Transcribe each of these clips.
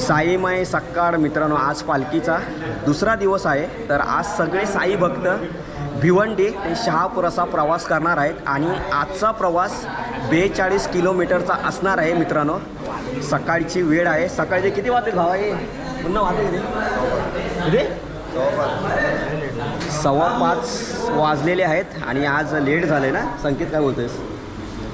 साईमाई सकाळ मित्रांनो आज पालखीचा दुसरा दिवस आहे. तर आज सगळे साई भक्त भिवंडी ते शहापूर असा प्रवास करणार आहेत आणि आजचा प्रवास बेचाळीस किलोमीटरचा असणार आहे मित्रांनो. सकाळची वेळ आहे. सकाळचे किती वाजले भावा आहे पुन्हा वाजले किती? सव्वा पाच वाजलेले आहेत आणि आज लेट झाले ना? संकेत काय बोलतोयस?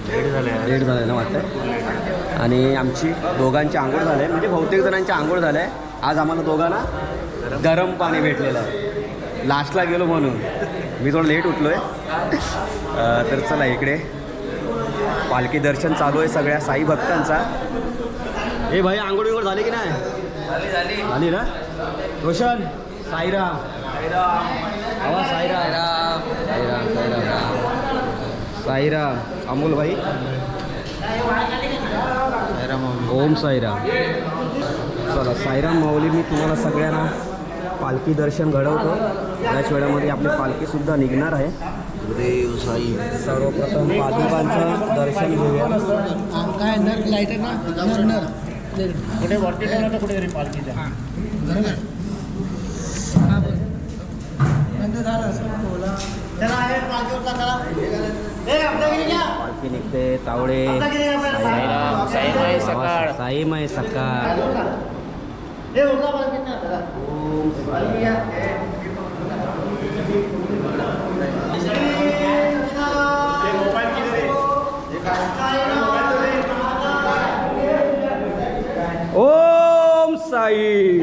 लेट झालं ना वाटतं आणि आमची दोघांची आंघोळ झाली. आहे म्हणजे बहुतेक जणांची आंघोळ झालं. आहे आज आम्हाला दोघांना गरम पाणी भेटलेलं आहे. लास्टला गेलो म्हणून. मी थोडं लेट उठलो आहे तर चला इकडे. पालखी दर्शन चालू आहे सगळ्या साई भक्तांचा. ए भाई आंघोळ बिंघोळ झाली की नाही? झाली ना? रोशन साईराम. आवाज साईराम. साईराम. साईराम. साईराम अमोल भाई. ओम साईराम. चला साईराम माऊली मी तुम्हाला सगळ्यांना पालखी दर्शन घडवतो. याच वेळामध्ये आपली पालखीसुद्धा निघणार आहे. देव साई सर्वप्रथम पादुकांचं दर्शन घेऊया. काय नर लाइट आहे ना? कुठे वरती ठेवला तर कुठेतरी पालखीच्या. हा बंद झालं निघते तावडे साईराम, साईमाई सकाळ. साईमाई सकाळ ओम साई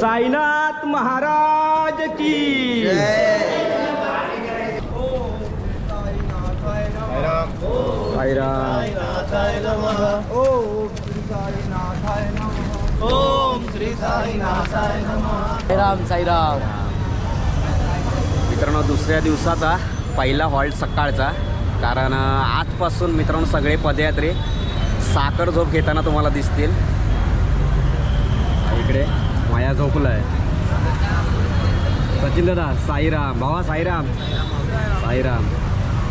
साईनाथ महाराज की साईराम साईराम साईराम मित्रांनो दुसऱ्या दिवसाचा पहिला हॉल्ट सकाळचा कारण आजपासून मित्रांनो सगळे पदयात्रे साखर झोप घेताना तुम्हाला दिसतील. इकडे माया झोपला आहे सचिन दादा साईराम भावा साईराम साईराम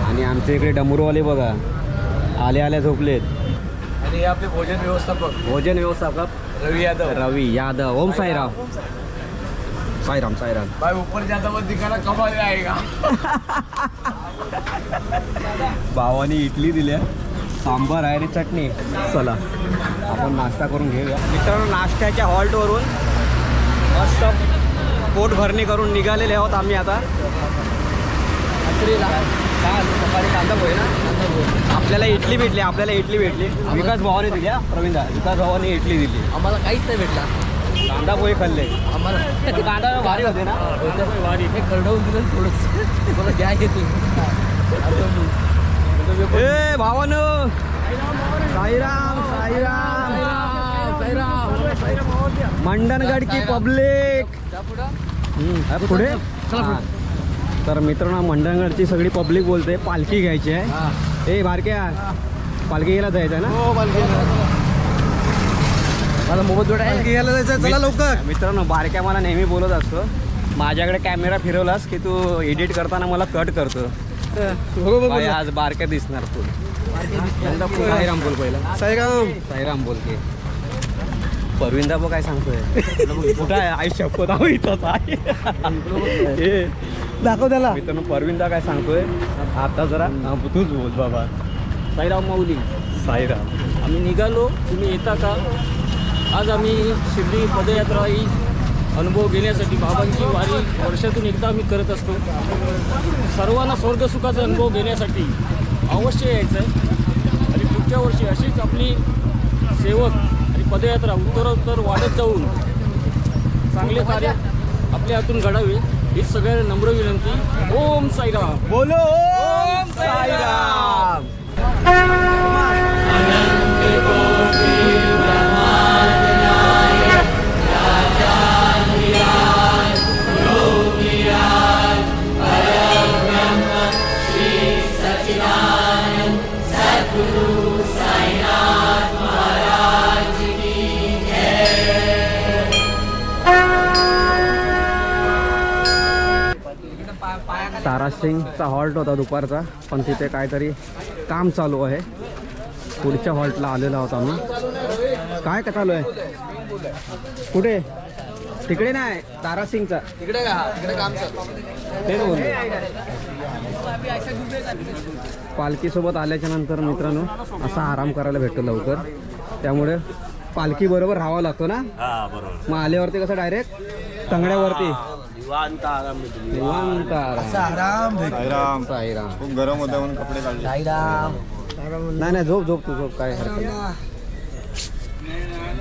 आणि आमच्या इकडे डमरूवाले बघा. आले आल्या झोपलेत. आणि आपले भोजन व्यवस्थापक. भोजन व्यवस्थापक रवी यादव. रवी यादव. ओम साईराम. साईराम. साईराम भाई ऊपर जाता मग दिखाना कमाल आएगा. भावानी इडली दिल्या सांबार आहे आणि चटणी. चला आपण नाश्ता करून घेऊया. मित्रांनो नाश्त्याच्या हॉल्टवरून मस्त पोट भरणी करून निघालेले आहोत आम्ही आता. आलो सकाळी कांदा पोहे ना? आपल्याला इडली भेटली आपल्याला इडली भेटली. विकास भावाने दिली हा प्रवीणदा. विकास भावाने इडली दिली. आम्हाला काहीच नाही भेटला. कांदा पोहे खाल्ले. आम्हाला कांदा भारी होते ना? वारी हे खरडवून दिलं थोडंच मला ए भावानं. साईराम साईराम. मंडणगड की पब्लिक. पुढे. तर मित्रांनो मंडणगडची सगळी पब्लिक बोलते पालखी घ्यायची आहे. ए बारक्या. पालखी घ्यायला जायचं आहे ना? मला मोबाईल जोडा. घ्यायला जायचं चला लवकर. मित्रांनो बारक्या मला नेहमी बोलत असतो. माझ्याकडे कॅमेरा फिरवलास की तू एडिट करताना मला कट करतो. आज बारक्या दिसणार तू. साईराम बोल पहिला. साईराम. साईराम बोलके परविंदा बघ काय सांगतोय? कुठं आहे? आई शपथ आहो इथंच आहे. दाखव त्याला. मित्रांनो परविंदा काय सांगतोय? आता जरा तूच बोल बाबा. साईराम माऊली. साईराम. आम्ही निघालो. तुम्ही येता का? आज आम्ही शिर्डी पदयात्रा ही अनुभव घेण्यासाठी बाबांची वारी वर्षातून एकदा आम्ही करत असतो. सर्वांना स्वर्गसुखाचा अनुभव घेण्यासाठी अवश्य यायचं आहे. आणि पुढच्या वर्षी अशीच आपली सेवक पदयात्रा उत्तरोत्तर वाढत जाऊन चांगले कार्य आपल्या हातून घडावे ही सगळ्यांना नम्र विनंती. ओम साईराम. बोलो. ओम साईराम. तारासिंगचा हॉल्ट होता दुपारचा पण तिथे काहीतरी काम चालू आहे. पुढच्या हॉल्टला आलेलो आहोत आम्ही. काय का चालू आहे? कुठे? तिकडे नाही तारासिंगचा तिकडे काम पालखीसोबत आल्याच्यानंतर मित्रांनो असा आराम करायला भेटतो लवकर. त्यामुळे पालखी बरोबर राहावं लागतो ना? मग आल्यावरती कसं डायरेक्ट तंगड्यावरती. निवांत आराम भेटतो निवांत आराम. आराम साईराम. साईराम. खूप गरम होतं म्हणून कपडे काढले. साईराम. नाही नाही झोप झोप तू झोप काय हरकत नाही.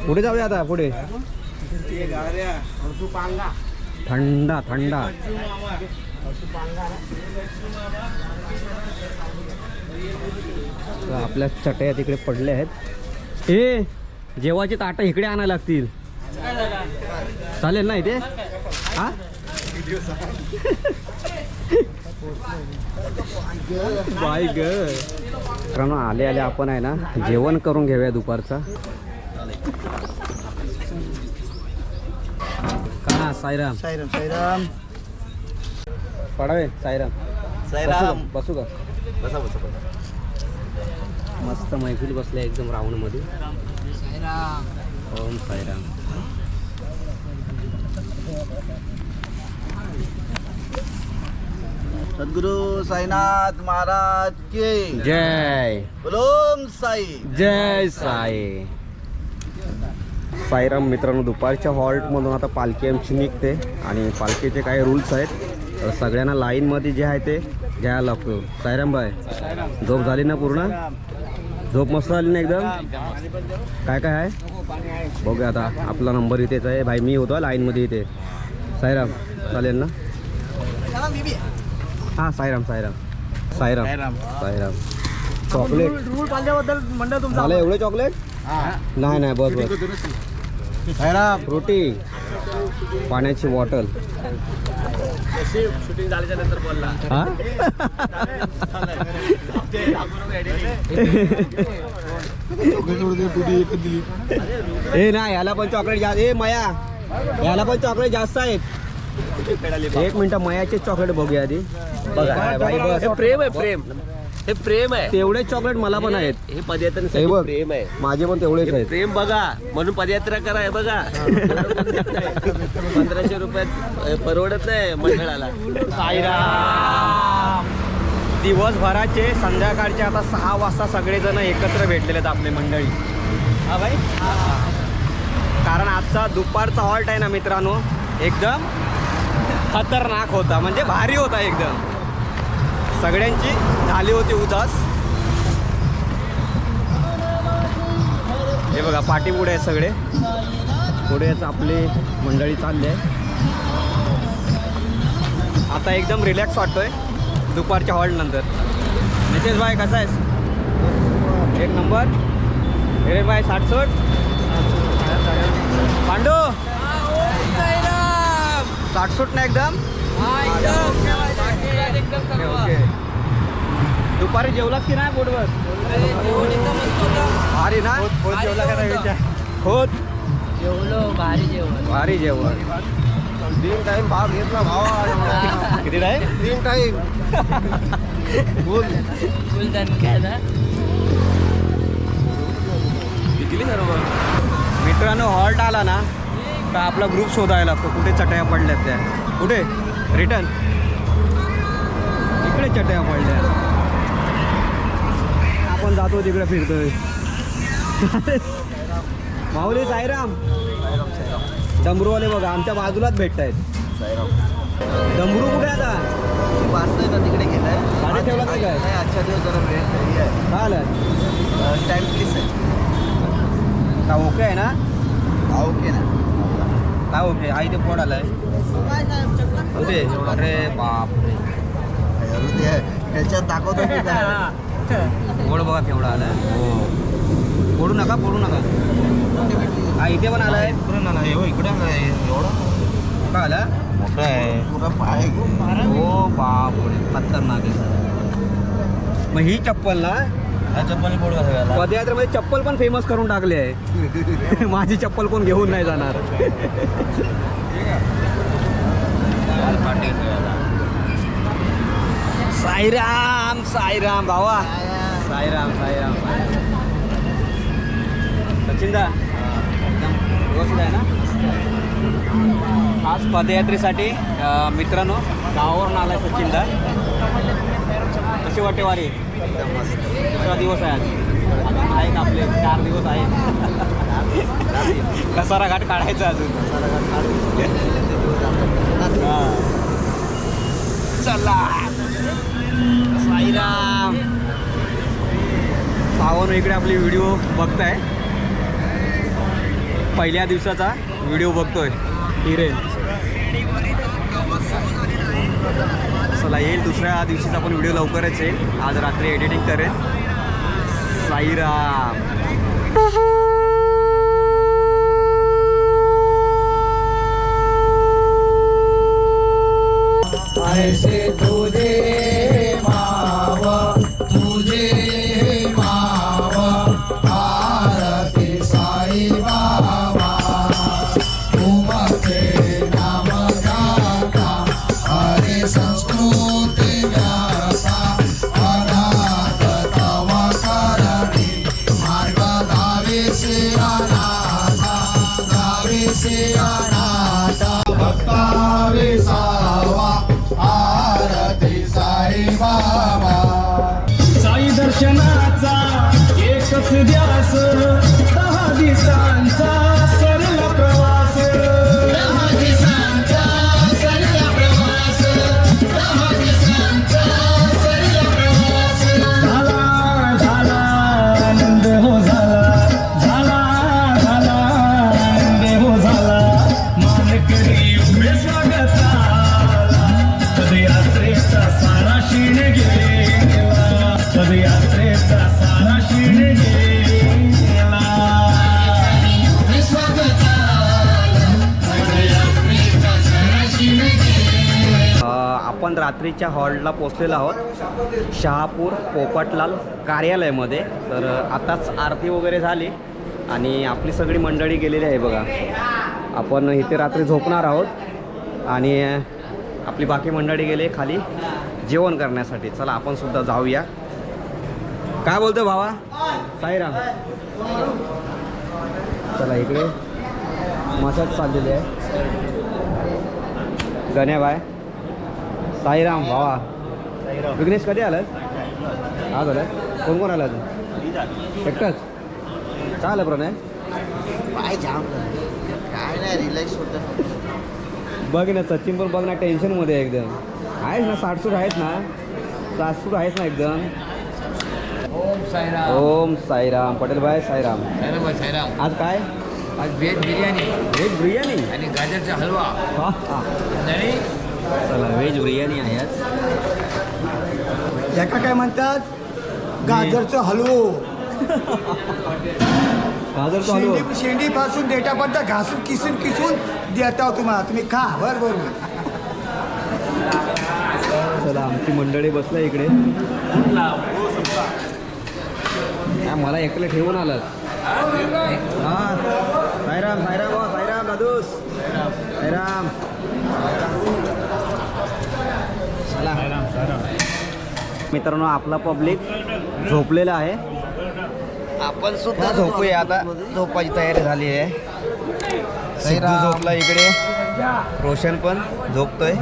पुढे जाऊया आता पुढे. थंडा थंडा. तर आपल्या चटया तिकडे पडल्या आहेत. ए जेवाची ताटं इकडे आणायला लागतील. चालेल ना इथे? हा? बाय ग. मित्रांनो आले आले आपण आहे ना. जेवण करून घेऊया दुपारचा. का साईराम? साईराम साईराम. पडावे साईराम. साईराम. बसू का? बसा बसा बसा. मस्त मैफिल बसल्या एकदम राऊंडमध्ये. ओम साईराम. सद्गुरु साईनाथ महाराज के। जय। ओम साई। जय साई। साईराम मित्रांनो दुपारच्या हॉल्टमधून आता पालखी आमची निघते आणि पालखीचे काही रूल्स आहेत. तर सगळ्यांना लाईनमध्ये जे आहे ते घ्यायला लागतो. साईराम बाय झोप झाली ना पूर्ण? झोप मस्त झाली ना एकदम? काय काय आहे? बघूया आता. आपला नंबर इथेच आहे. भाई मी होतो लाईनमध्ये इथे. साईराम चालेल ना? हां साईराम साईराम. साईराम. साईराम. चॉकलेट. रूल पाळल्याबद्दल मंडळ तुमचा झालं एवढे चॉकलेट? नाही नाही बस बस. साईराम फ्रुटी पाण्याची बॉटल. शूटिंग झाल्याच्यानंतर बोलला हा ए नाही याला पण चॉकलेट जास्त ए मया. याला पण चॉकलेट जास्त आहेत. एक मिनिट मयाचे चॉकलेट बघूया आधी. बघा बाई बस हे प्रेम आहे प्रेम. हे प्रेम आहे. तेवढेच चॉकलेट मला पण आहेत. हे हे पदयात्रेसाठी बघ. प्रेम आहे. माझे पण तेवढेच हे आहेत. प्रेम बघा. म्हणून पदयात्रा करा हे बघा. पंधराशे रुपयात अ, परवडत नाही मंडळाला. साईराम! दिवसभराचे संध्याकाळचे आता सहा वाजता सगळेजण एकत्र भेटलेले आहेत आपले मंडळी. हा भाई कारण आजचा दुपारचा हॉल्ट आहे ना मित्रांनो. एकदम खतरनाक होता म्हणजे भारी होता एकदम. सगळ्यांची झाली होती उदास. हे बघा पाठीपुढे आहे सगळे. पुढेच आपली मंडळी चालली आहे. आता एकदम रिलॅक्स वाटतोय दुपारच्या हॉल्ट नंतर. नितेश भाई कसा आहेस? एक नंबर. हिरेन भाई साठसोट पांडू! साठसोट ना एकदम? ओके. दुपारी जेवलास की नाही पोटवर भारी ना? जेवला का नाही होत. जेवलो भारी जेवण. भारी जेवण. तीन टाइम भाग घेतला भावा. किती टाईम तीन टाइम बोल. फुलदान काय ना? मित्रांनो हॉल्ट आला ना? तर आपला ग्रुप शोधायला लागतो. कुठे चटया पडल्यात त्या? कुठे? रिटर्न इकडे चटया पडल्या आपण जातो तिकडे फिरतोय. माऊली साईराम. डमरूवाले बघा आमच्या बाजूलाच भेटत आहेत डमरू कुठे आता? वाचतोय ना तिकडे गेलाय गाडी ठेवला काय? नाही, आजच्या दिवस जरा वेळ घरी आहे. काय आलं? टाइम प्लीज आहे. का ओके आहे ना? हा ओके ना. काय ओके आई ते फोड आलाय. कुठे अरे बापरे. अरे ते ह्याच्यात दाखवतो फोड बघा केवढा आलाय. हो. फोडू नका फोडू नका. हा इथे पण आलाय. इकडे एवढं? का आला? मोठं आहे. पुरा पाय हो बापरे. खतरनाक आहे. मग ही चप्पल ना चप्पल पदयात्रेमध्ये चप्पल पण फेमस करून टाकली आहे. माझी चप्पल कोण घेऊन नाही जाणार. साईराम साईराम भावा. साईराम साईराम. सचिनदा व्यवस्थित आहे ना? आज पदयात्रेसाठी मित्रांनो गावावरून आलाय सचिनदा. कशी वाटते वारी दुसरा दिवस आहे आज अजून आहे आपले चार दिवस आहे कसारा घाट काढायचा अजून. हां. चला. साईराम. पावन इकडे आपली व्हिडिओ बघताय. पहिल्या दिवसाचा व्हिडिओ बघतोय. हिरेन. चला येईल. दुसऱ्या दिवशीचा पण व्हिडिओ लवकरच येईल. आज रात्री एडिटिंग करेन. साईराम. ऐसे रात्रीच्या हॉलला पोचलेलो आहोत. शहापूर पोपटलाल कार्यालयामध्ये. तर आताच आरती वगैरे झाली आणि आपली सगळी मंडळी गेलेली आहे बघा. आपण इथे रात्री झोपणार आहोत आणि आपली बाकी मंडळी गेले खाली जेवण करण्यासाठी. चला आपण सुद्धा जाऊया. काय बोलतो भावा? साईराम. चला इकडे मसाज चाललेली आहे. गण्याबाय साईराम भावा. विघ्नेश कधी आलास? आज आलाय कोण कोण आला तू एकटाच? काय आलं प्रणय? जाम काय नाही रिलॅक्स होतं. बघ ना सचिन पण बघ ना टेन्शनमध्ये आहे एकदम. आहेस ना साठसूट आहेस ना? साठसूट आहेस ना एकदम? ओम साईराम. ओम साईराम. पटेल भाई साईराम. साईराम साईराम. आज काय? आज व्हेज बिर्याणी. व्हेज बिर्याणी? आणि गाजरचा हलवा. आणि चला व्हेज बिर्याणी आहे आज. याका काय म्हणतात? गाजरचं हलवो. गाजर तो हलवा. शेंडी पासून डेटापर्यंत घासून किसून किसून देता तुम्हाला. तुम्ही खा बर बरोबर चला आमची मंडळी बसला इकडे. हा, मला एकट्याला ठेवून आलात. हा साईराम साईराम हो साईराम दादूस. साईराम. चला मित्रांनो आपला पब्लिक झोपलेला आहे. आपण सुद्धा झोपूया. आता झोपायची तयारी झाली आहे. सिद्धू झोपला इकडे. रोशन पण झोपतोय.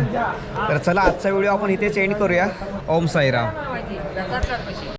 तर चला आजचा व्हिडिओ आपण इथे एंड करूया. ओम साईराम.